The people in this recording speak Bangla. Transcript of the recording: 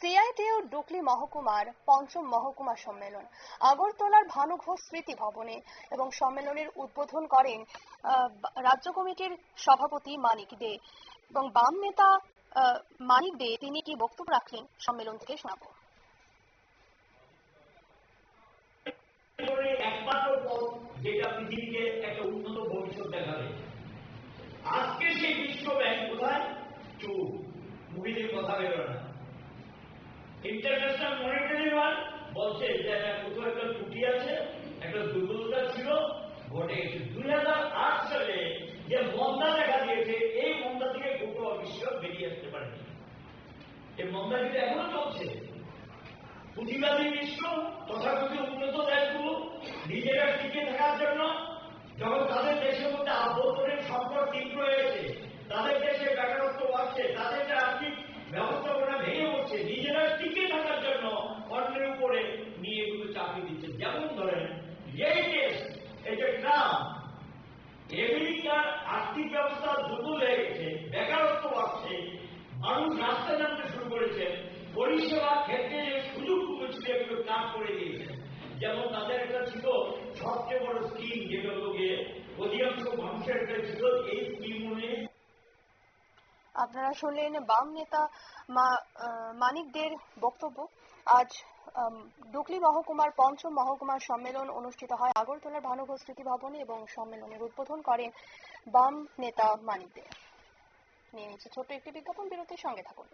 সিআইটিউ ডুকলি মহকুমার পঞ্চম মহকুমা সম্মেলন। আগরতলার ভানু ঘোষ স্মৃতি ভবনে এবং সম্মেলনের উদ্বোধন করেন রাজ্য কমিটির সভাপতি মানিক দে এবং বাম নেতা মানিক দে। তিনি কি বক্তব্য রাখলেন? সম্মেলন থেকে শোনাবো। যেটা ইন্টারন্যাশনাল মনিটারি ফান্ড বলছে যে একটা কোথাও একটা ত্রুটি আছে, একটা দুর্বলতা ছিল ঘটে গেছে দুই হাজার আট সালে যে মন্দা দেখা দিয়েছে, এই মন্দা থেকে গোটা বিশ্ব বেরিয়ে আসতে পারেনি। এই মন্দা কিন্তু এখনও চলছে। পুঁজিবাদী বিশ্ব তথাকথিত উন্নত দেশগুলো নিজেরা টিকে থাকার জন্য যখন তাদের দেশের মধ্যে আভ্যন্তরীণ সংকট তীব্র হয়েছে তাদের দেশে বেকারত্ব বাড়ছে তাদের যে আর্থিক ব্যবস্থাপনা ভেঙে পড়ছে নিজেরা টিকে থাকার জন্য অন্যের উপরে নিয়ে এগুলো চাপিয়ে দিচ্ছে যেমন ধরেন এই যে ট্রাম্প আমেরিকার আর্থিক ব্যবস্থা দুর্বল হয়ে গেছে, বেকারত্ব বাড়ছে, মানুষ রাস্তা জানতে শুরু করেছে, পরিষেবা ক্ষেত্রে যে সুযোগগুলো ছিল এগুলো কাজ করে দিয়েছেন যেমন তাদের একটা ছিল সবচেয়ে বড় স্কিম যেটা আপনারা শুনলেন বাম নেতা মা- আহ, মানিক দের বক্তব্য। আজ ডুকলি মহকুমার পঞ্চম মহকুমার সম্মেলন অনুষ্ঠিত হয়। আগরতলার ভানুঘোষ স্মৃতি ভবনে এবং সম্মেলনের উদ্বোধন করেন বাম নেতা মানিকদের। নিয়ে নিচ্ছে ছোট্ট একটি বিজ্ঞাপন বিরতির সঙ্গে থাকুন।